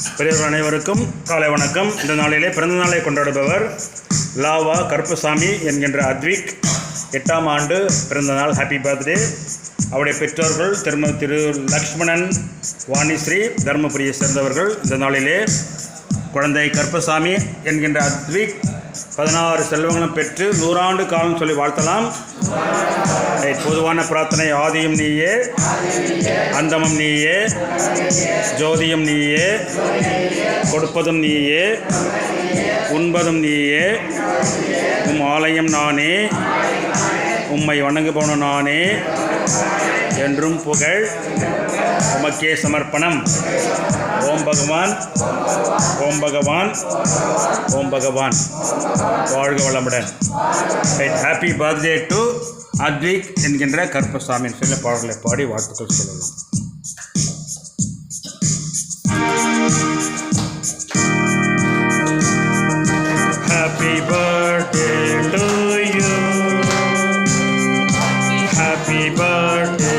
பெரியவர்கள் அனைவருக்கும் காலை வணக்கம். இந்த நாளிலே பிறந்த நாளை கொண்டாடுபவர் லாவா கருப்பசாமி என்கின்ற அத்விக். எட்டாம் ஆண்டு பிறந்த நாள் ஹாப்பி பர்த்டே அவருடைய பெற்றோர்கள் திருமதி திரு லக்ஷ்மணன் வாணிஸ்ரீ தர்மபுரியை சேர்ந்தவர்கள். இந்த நாளிலே குழந்தை கருப்பசாமி என்கின்ற அத்விக் பதினாறு செல்வங்களும் பெற்று நூறாண்டு காலம் சொல்லி வாழ்த்தலாம். பொதுவான பிரார்த்தனை ஆதியும் நீயே அந்தமும் நீயே ஜோதியும் நீயே கொடுப்பதும் நீயே உண்பதும் நீயே உம் ஆலயம் நானே உம்மை வணங்குபவனும் நானே என்றும் புகழ் உமக்கே சமர்ப்பணம் ஓம் பகவான் ஓம் பகவான் ஓம் பகவான் வாழ்க வளமுடன் right happy birthday to Advik என்கின்ற கருப்பசாமி சொல்ல பாடலை பாடி வாழ்த்துக்கள் சொல்லலாம் Happy birthday to you. Happy birthday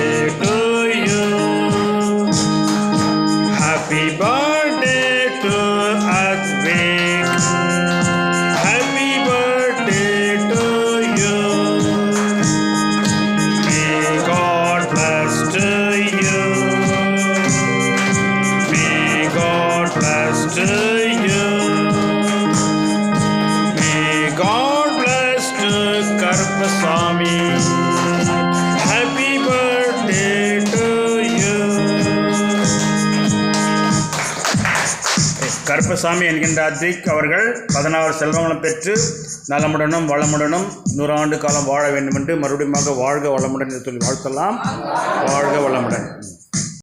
Happy birthday to Advik. Happy birthday to you. May God bless to you. May God bless to you. May God bless to. Happy Karuppasamy என்கின்ற அத்விக் அவர்கள் பதினாறு செல்வங்களும் பெற்று நலமுடனும் வளமுடனும் நூறாண்டு காலம் வாழ வேண்டும் என்று மறுபடியும் வாழ்க வளமுடன் என்று சொல்லி வாழ்த்தலாம். வாழ்க வளமுடன்.